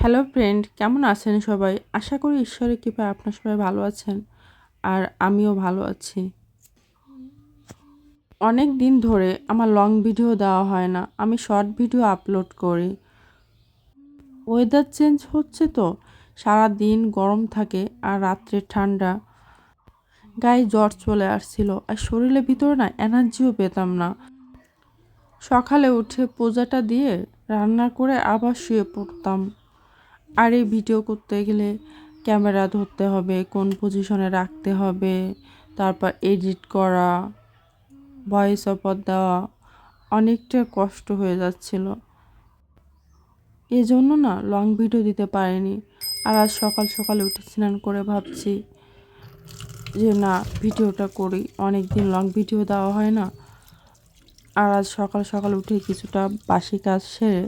Hello friend কেমন আছেন সবাই? আশা করি ঈশ্বরের কৃপায় আপনার সবাই ভালো আছেন আর আমিও ভালো আছি। অনেক দিন ধরে আমার লং ভিডিও দেওয়া হয় না। আমি শর্ট ভিডিও আপলোড করি। ওয়েদার চেঞ্জ হচ্ছে তো। সারা দিন গরম থাকে আর রাত্রে ঠান্ডা। গায়ে জ্বর চলে আসছিল। আর শরীরের ভিতরে না এনার্জিও পেতাম না। সকালে উঠে পূজাটা দিয়ে রান্না করে আবার শুয়ে পড়তাম। আর এই ভিডিও করতে গেলে ক্যামেরা ধরতে হবে, কোন পজিশনে রাখতে হবে, তারপর এডিট করা ভয়েস অফার দেওয়া, অনেকটা কষ্ট হয়ে যাচ্ছিল। এই জন্য না লং ভিডিও দিতে পারিনি। আর আজ সকাল সকালে উঠে স্নান করে ভাবছি যে না, ভিডিওটা করি। অনেক দিন লং ভিডিও দেওয়া হয় না। আর আজ সকাল সকাল উঠে কিছুটা বাসি কাজ সেরে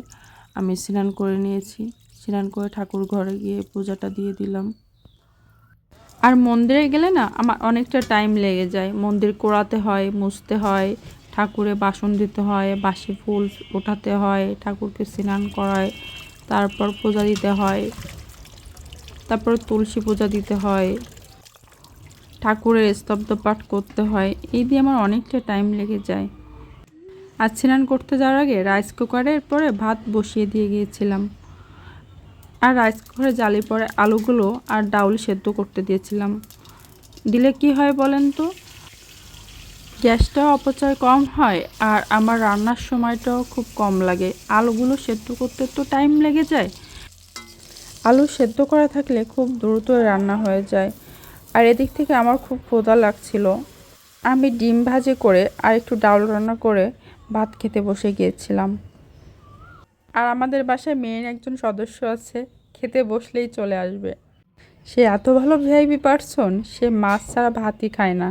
আমি স্নান করে নিয়েছি। স্নান করে ঠাকুর ঘরে গিয়ে পূজাটা দিয়ে দিলাম। আর মন্দিরে গেলে না, আমার অনেকটা টাইম লেগে যায়। মন্দির কোড়াতে হয়, মুছতে হয়, ঠাকুরে বাসন দিতে হয়, বাসি ফুল ওঠাতে হয়, ঠাকুরকে স্নান করায়, তারপর পূজা দিতে হয়, তারপর তুলসী পূজা দিতে হয়, ঠাকুরের স্তব্ধ পাঠ করতে হয়, এই দিয়ে আমার অনেকটা টাইম লেগে যায়। আর স্নান করতে যাওয়ার আগে রাইস কুকারের পরে ভাত বসিয়ে দিয়ে গিয়েছিলাম। আর রাইস কুকারে জালি পরে আলুগুলো আর ডাউল সেদ্ধ করতে দিয়েছিলাম। দিলে কি হয় বলেন তো? গ্যাসটাও অপচয় কম হয় আর আমার রান্নার সময়টাও খুব কম লাগে। আলুগুলো সেদ্ধ করতে তো টাইম লেগে যায়। আলু সেদ্ধ করা থাকলে খুব দ্রুত রান্না হয়ে যায়। আর এদিক থেকে আমার খুব ক্ষুধা লাগছিল। আমি ডিম ভাজি করে আর একটু ডাউল রান্না করে ভাত খেতে বসে গিয়েছিলাম। আর আমাদের বাসায় মেয়ের একজন সদস্য আছে, খেতে বসলেই চলে আসবে। সে এত ভালো ভিআইপি পারসন, সে মাছ ছাড়া ভাতই খায় না।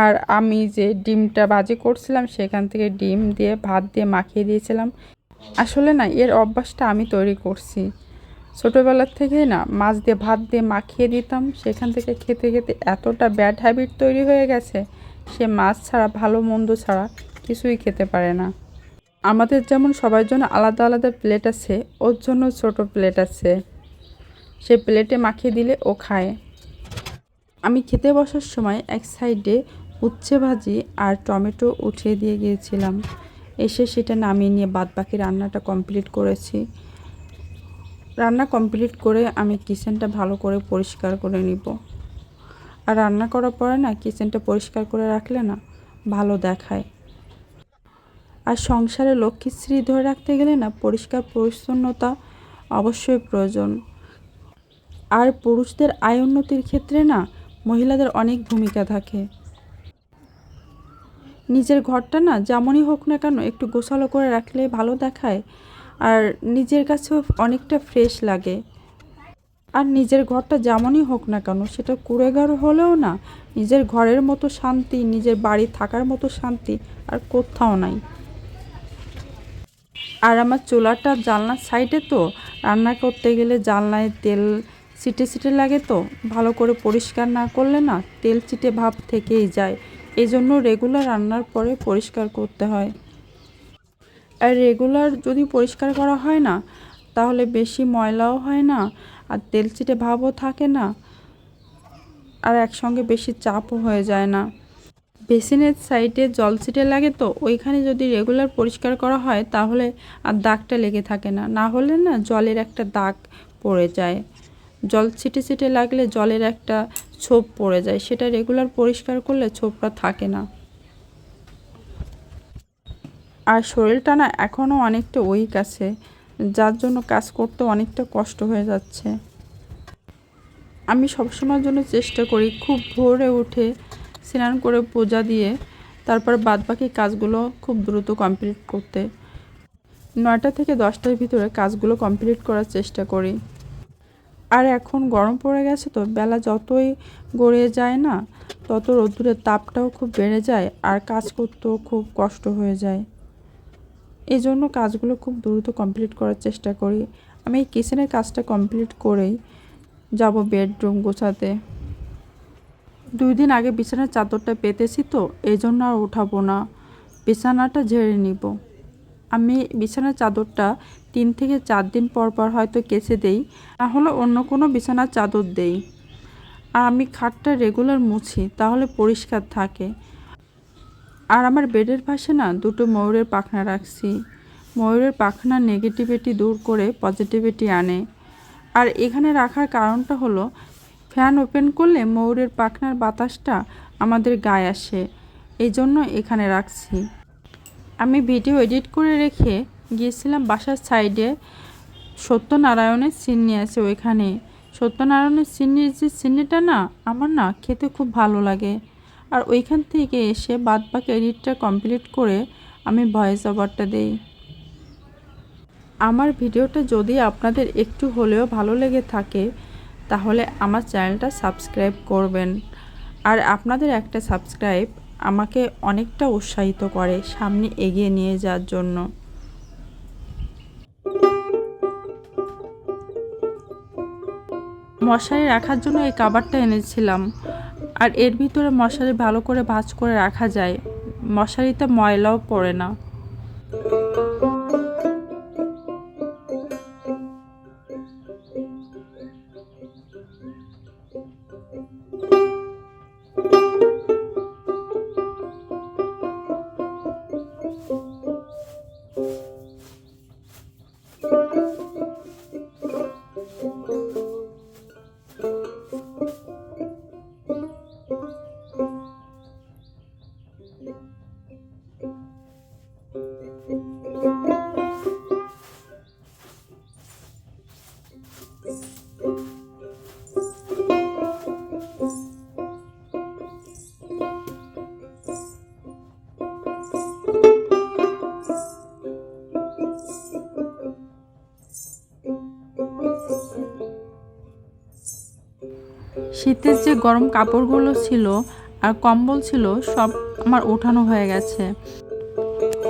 আর আমি যে ডিমটা বাজি করছিলাম, সেখান থেকে ডিম দিয়ে ভাত দিয়ে মাখিয়ে দিয়েছিলাম। আসলে না, এর অভ্যাসটা আমি তৈরি করছি। ছোটোবেলার থেকে না, মাছ দিয়ে ভাত দিয়ে মাখিয়ে দিতাম। সেখান থেকে খেতে খেতে এতটা ব্যাড হ্যাবিট তৈরি হয়ে গেছে, সে মাছ ছাড়া, ভালো মন্দ ছাড়া কিছুই খেতে পারে না। আমাদের যেমন সবার জন্য আলাদা আলাদা প্লেট আছে, ওর জন্য ছোট প্লেট আছে। সে প্লেটে মাখিয়ে দিলে ও খায়। আমি খেতে বসার সময় এক সাইডে উচ্ছে ভাজি আর টমেটো উঠিয়ে দিয়ে গিয়েছিলাম। এসে সেটা নামিয়ে নিয়ে বাদ বাকি রান্নাটা কমপ্লিট করেছি। রান্না কমপ্লিট করে আমি কিচেনটা ভালো করে পরিষ্কার করে নিব। আর রান্না করার পরে না কিচেনটা পরিষ্কার করে রাখলে না, ভালো দেখায়। আর সংসারে লক্ষ্মীশ্রী ধরে রাখতে গেলে না পরিষ্কার পরিচ্ছন্নতা অবশ্যই প্রয়োজন। আর পুরুষদের আয় উন্নতির ক্ষেত্রে না মহিলাদের অনেক ভূমিকা থাকে। নিজের ঘরটা না যেমনই হোক না কেন একটু গোছালো করে রাখলে ভালো দেখায় আর নিজের কাছেও অনেকটা ফ্রেশ লাগে। আর নিজের ঘরটা যেমনই হোক না কেন সেটা কুড়ে ঘর হলেও না নিজের ঘরের মতো শান্তি, নিজের বাড়ি থাকার মতো শান্তি আর কোথাও নাই। আর আমার চুলাটা জানলার সাইডে তো? রান্না করতে গেলে জানলায় তেল সিটে সিটে লাগে তো? ভালো করে পরিষ্কার না করলে না তেল চিটে ভাব থেকেই যায়। এই জন্য রেগুলার রান্নার পরে পরিষ্কার করতে হয়। আর রেগুলার যদি পরিষ্কার করা হয় না, তাহলে বেশি ময়লাও হয় না আর তেল ছিটে ভাবও থাকে না। আর একসঙ্গে বেশি চাপও হয়ে যায় না। বেসিনের সাইডে জল ছিটে লাগে তো, ওইখানে যদি রেগুলার পরিষ্কার করা হয় তাহলে আর দাগটা লেগে থাকে না। না হলে না জলের একটা দাগ পড়ে যায়। জল ছিটে ছিটে লাগলে জলের একটা ছোপ পড়ে যায়। সেটা রেগুলার পরিষ্কার করলে ছোপটা থাকে না। আর শরীরটা না এখনও অনেকটা উইক আছে, যার জন্য কাজ করতে অনেকটা কষ্ট হয়ে যাচ্ছে। আমি সবসময়ের জন্য চেষ্টা করি খুব ভোরে উঠে স্নান করে পূজা দিয়ে তারপর বাদবাকি কাজগুলো খুব দ্রুত কমপ্লিট করতে। নয়টা থেকে দশটার ভিতরে কাজগুলো কমপ্লিট করার চেষ্টা করি। আর এখন গরম পড়ে গেছে তো বেলা যতই গড়িয়ে যায় না, তত রোদ্দুরের তাপটাও খুব বেড়ে যায় আর কাজ করতেও খুব কষ্ট হয়ে যায়। এই জন্য কাজগুলো খুব দ্রুত কমপ্লিট করার চেষ্টা করি। আমি এই কিচেনের কাজটা কমপ্লিট করেই যাব বেডরুম গোছাতে। দুই দিন আগে বিছানার চাদরটা পেতেছি তো, এই জন্য আর উঠাবো না। বিছানাটা ঝেড়ে নিব। আমি বিছানার চাদরটা তিন থেকে চার দিন পর পর হয়তো কেচে দেই, না হলে অন্য কোনো বিছানার চাদর দেই। আর আমি খাটটা রেগুলার মুছি, তাহলে পরিষ্কার থাকে। আর আমার বেডের পাশে না দুটো ময়ূরের পাখনা রাখছি। ময়ূরের পাখনা নেগেটিভিটি দূর করে পজিটিভিটি আনে। আর এখানে রাখার কারণটা হলো ফ্যান ওপেন করলে ময়ূরের পাখনার বাতাসটা আমাদের গায়ে আসে। এই জন্য এখানে রাখছি। আমি ভিডিও এডিট করে রেখে গিয়েছিলাম বাসার সাইডে। সত্যনারায়ণের সিন্নি আছে ওইখানে। সত্যনারায়ণের সিন্নির যে সিন্নিটা না, আমার না খেতে খুব ভালো লাগে। আর ওইখান থেকে এসে বাদ বাকি এডিটটা কমপ্লিট করে আমি ভয়েস ওভারটা দেই। আমার ভিডিওটা যদি আপনাদের একটু হলেও ভালো লেগে থাকে তাহলে আমার চ্যানেলটা সাবস্ক্রাইব করবেন। আর আপনাদের একটা সাবস্ক্রাইব আমাকে অনেকটা উৎসাহিত করে সামনে এগিয়ে নিয়ে যাওয়ার জন্য। মশারি রাখার জন্য এই কাবারটা এনেছিলাম। আর এর ভিতরে মশারি ভালো করে ভাঁজ করে রাখা যায়। মশারিতে ময়লাও পড়ে না। শীতের যে গরম কাপড়গুলো ছিল আর কম্বল ছিল, সব আমার ওঠানো হয়ে গেছে।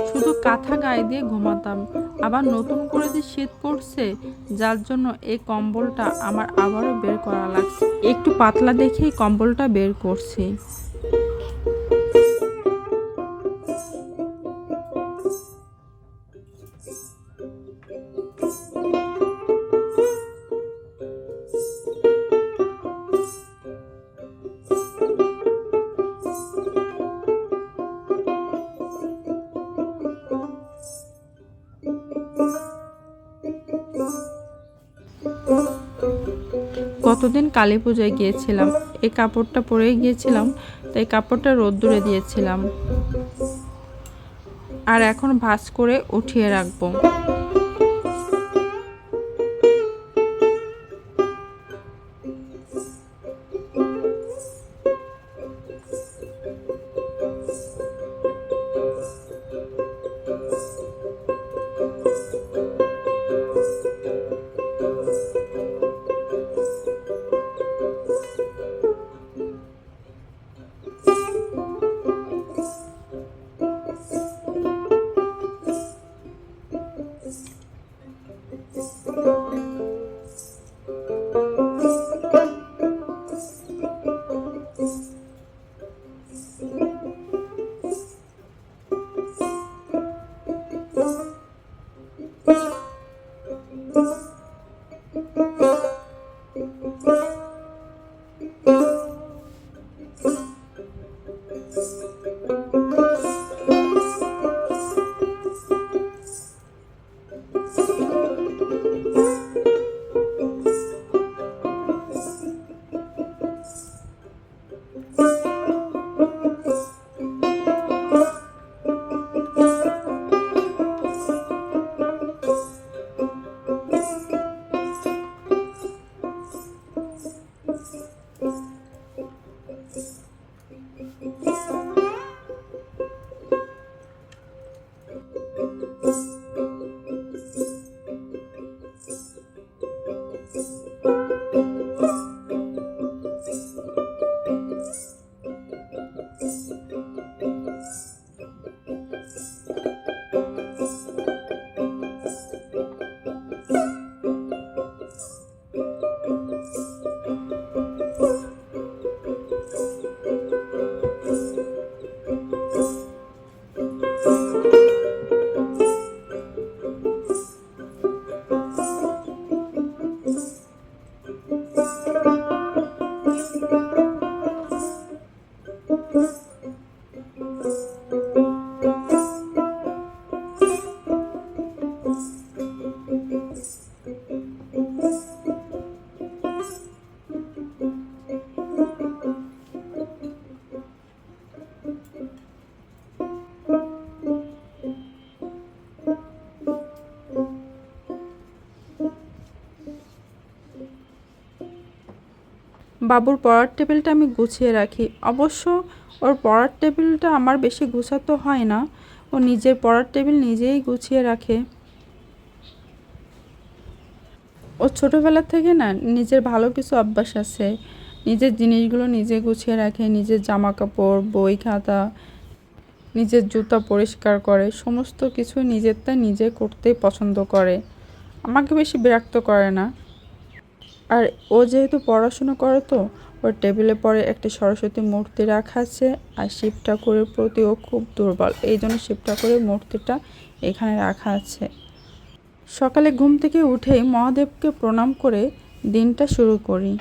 শুধু কাঁথা গায়ে দিয়ে ঘুমাতাম। আবার নতুন করে যে শীত পড়ছে, যার জন্য এই কম্বলটা আমার আবারও বের করা লাগছে। একটু পাতলা দেখেই কম্বলটা বের করছি। গতদিন কালী পূজায় গিয়েছিলাম? এই কাপড়টা পরে গিয়েছিলাম, তাই কাপড়টা রোদ্দুরে দিয়েছিলাম। আর এখন ভাজ করে উঠিয়ে রাখব। বাবুর পড়ার টেবিলটা আমি গুছিয়ে রাখি। অবশ্য ওর পড়ার টেবিলটা আমার বেশি গুছাতো হয় না। ও নিজের পড়ার টেবিল নিজেই গুছিয়ে রাখে। ও ছোটোবেলা থেকে না নিজের ভালো কিছু অভ্যাস আছে। নিজের জিনিসগুলো নিজে গুছিয়ে রাখে, নিজের জামা কাপড় বই, খাতা, নিজের জুতা পরিষ্কার করে, সমস্ত কিছু নিজেরটা নিজে করতেই পছন্দ করে। আমাকে বেশি বিরক্ত করে না। আর ও যেহেতু পড়াশোনা করে তো, ওর টেবিলে পরে একটি সরস্বতী মূর্তি রাখা আছে, আর শিব ঠাকুরের প্রতি ও খুব দুর্বল, এই জন্য শিব ঠাকুরের মূর্তিটা এখানে রাখা আছে। সকালে ঘুম থেকে উঠেই মহাদেবকে প্রণাম করে দিনটা শুরু করি।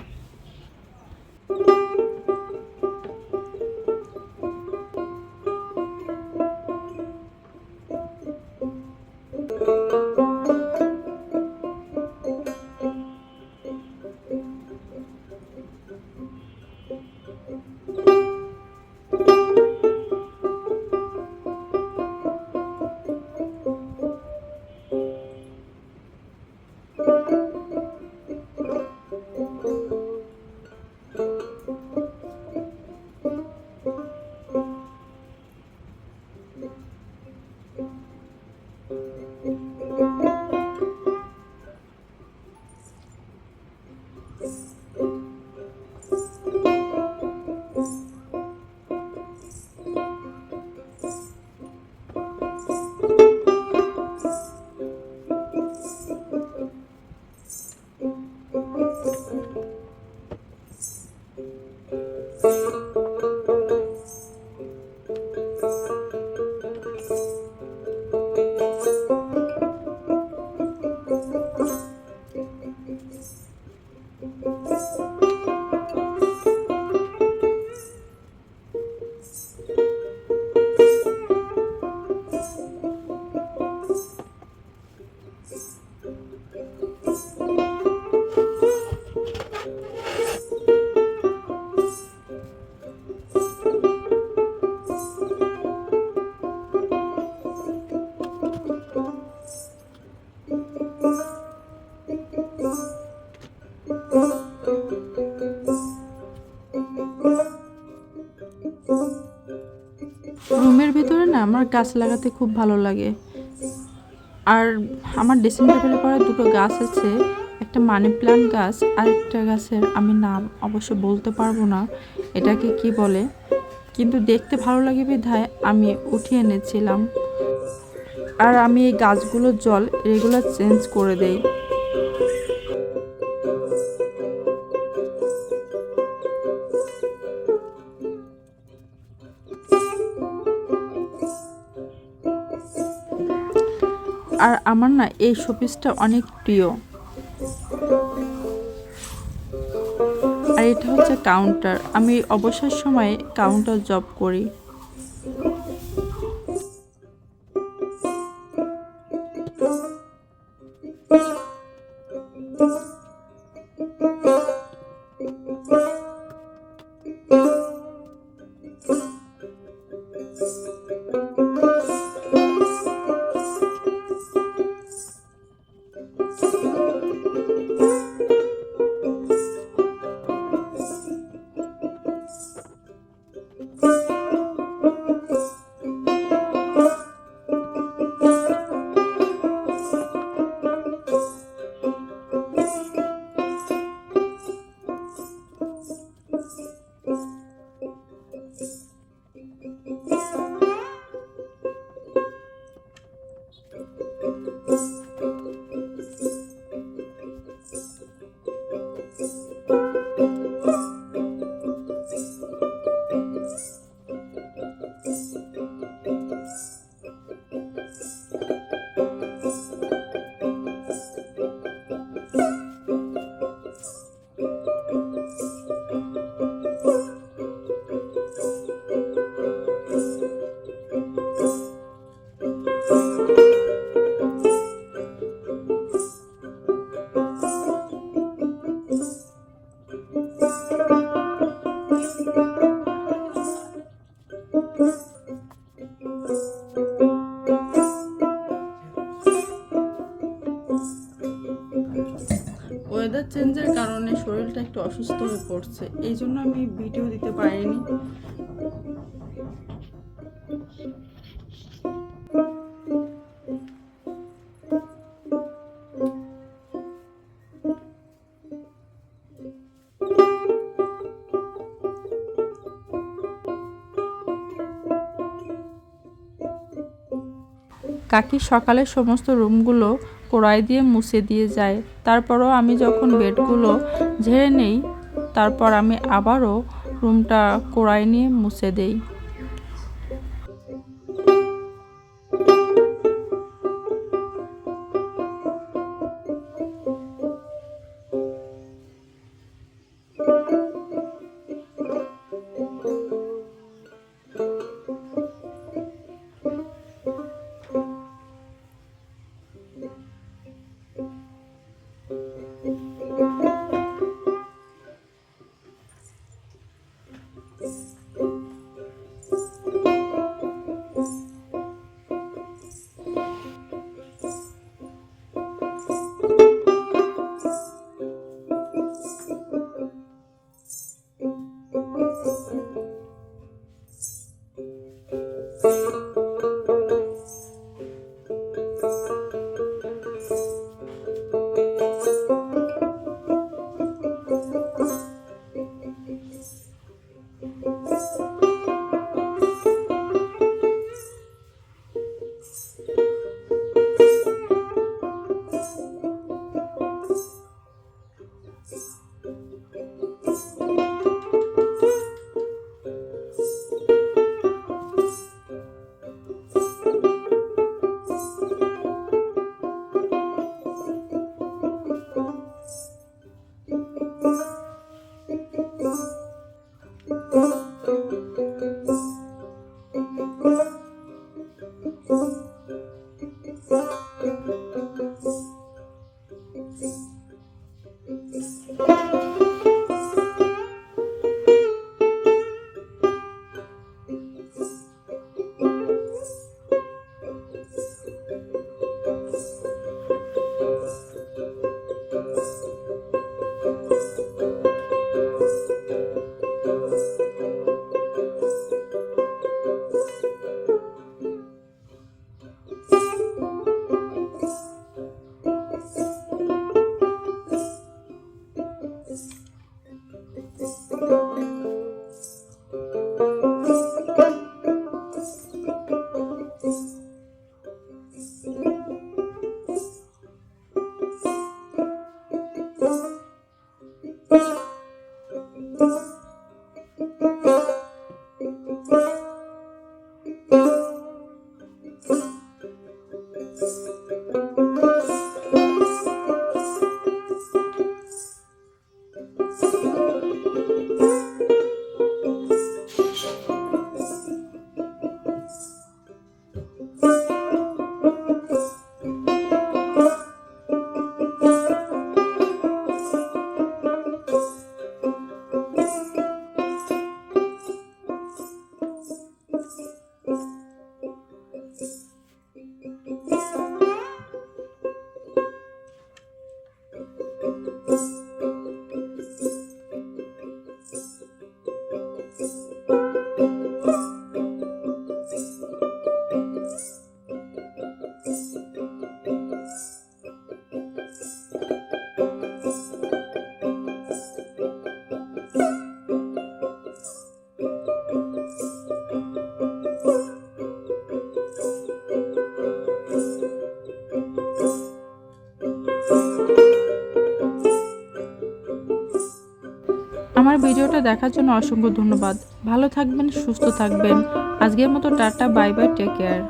রুমের ভিতরে না আমার গাছ লাগাতে খুব ভালো লাগে। আর আমার ড্রেসিং টেবিলে পরে দুটো গাছ আছে, একটা মানি প্ল্যান্ট গাছ আর একটা গাছের আমি নাম অবশ্য বলতে পারব না, এটাকে কি বলে? কিন্তু দেখতে ভালো লাগে বিধায় আমি উঠিয়ে এনেছিলাম। আর আমি এই গাছগুলোর জল রেগুলার চেঞ্জ করে দেই। আর আমার না এই শোপিসটা অনেক প্রিয়। আর এটা হচ্ছে কাউন্টার আমি অবসর সময়ে কাউন্টার জব করি। পড়ছে এই জন্য আমি ভিডিও দিতে পারিনি। কাকি সকালে সমস্ত রুমগুলো কোড়াই দিয়ে মুছে দিয়ে যায়। তারপরও আমি যখন বেডগুলো ঝেড়ে নেই তারপর আমি আবারও রুমটা কোড়াই নিয়ে মুছে দেই। দেখার জন্য অসংখ্য ধন্যবাদ। ভালো থাকবেন, সুস্থ থাকবেন। আজকের মতো tata, bye bye take care